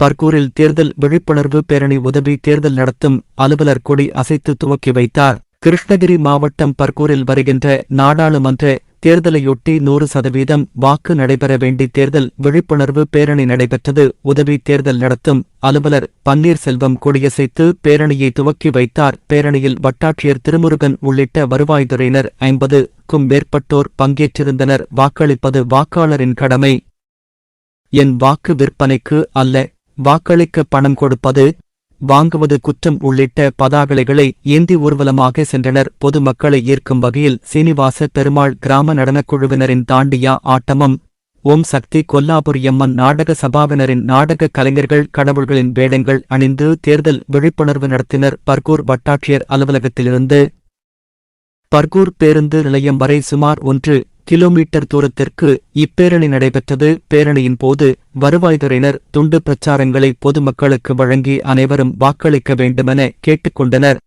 பர்கூரில் தேர்தல் விழிப்புணர்வு பேரணி உதவி தேர்தல் நடத்தும் அலுவலர் கொடி அசைத்து துவக்கி வைத்தார். கிருஷ்ணகிரி மாவட்டம் பர்கூரில் வருகின்ற நாடாளுமன்ற தேர்தலையொட்டி நூறு சதவீதம் வாக்கு நடைபெற வேண்டி தேர்தல் விழிப்புணர்வு பேரணி நடைபெற்றது. உதவி தேர்தல் நடத்தும் அலுவலர் பன்னீர்செல்வம் கொடியசைத்து பேரணியை துவக்கி வைத்தார். பேரணியில் வட்டாட்சியர் திருமுருகன் உள்ளிட்ட வருவாய்த்துறையினர் ஐம்பதுக்கும் மேற்பட்டோர் பங்கேற்றிருந்தனர். வாக்களிப்பது வாக்காளரின் கடமை. என் வாக்கு விற்பனைக்கு அல்ல வாக்களிக்க பணம் கொடுப்பது வாங்குவது குற்றம் உள்ளிட்ட பதாகலைகளை ஏந்தி ஊர்வலமாக சென்றனர். பொதுமக்களை ஈர்க்கும் வகையில் சீனிவாச பெருமாள் கிராம நடனக் குழுவினரின் தாண்டியா ஆட்டமும் ஓம் சக்தி கொல்லாபுரியம்மன் நாடக சபாவினரின் நாடக கலைஞர்கள் கடவுள்களின் வேடங்கள் அணிந்து தேர்தல் விழிப்புணர்வு நடத்தினர். பர்கூர் வட்டாட்சியர் அலுவலகத்திலிருந்து பர்கூர் பேருந்து நிலையம் வரை சுமார் ஒன்று கிலோமீட்டர் தூரத்திற்கு இப்பேரணி நடைபெற்றது. பேரணியின் போது வருவாய்த்துறையினர் துண்டு பிரச்சாரங்களை பொதுமக்களுக்கு வழங்கி அனைவரும் வாக்களிக்க வேண்டுமென கேட்டுக்கொண்டனர்.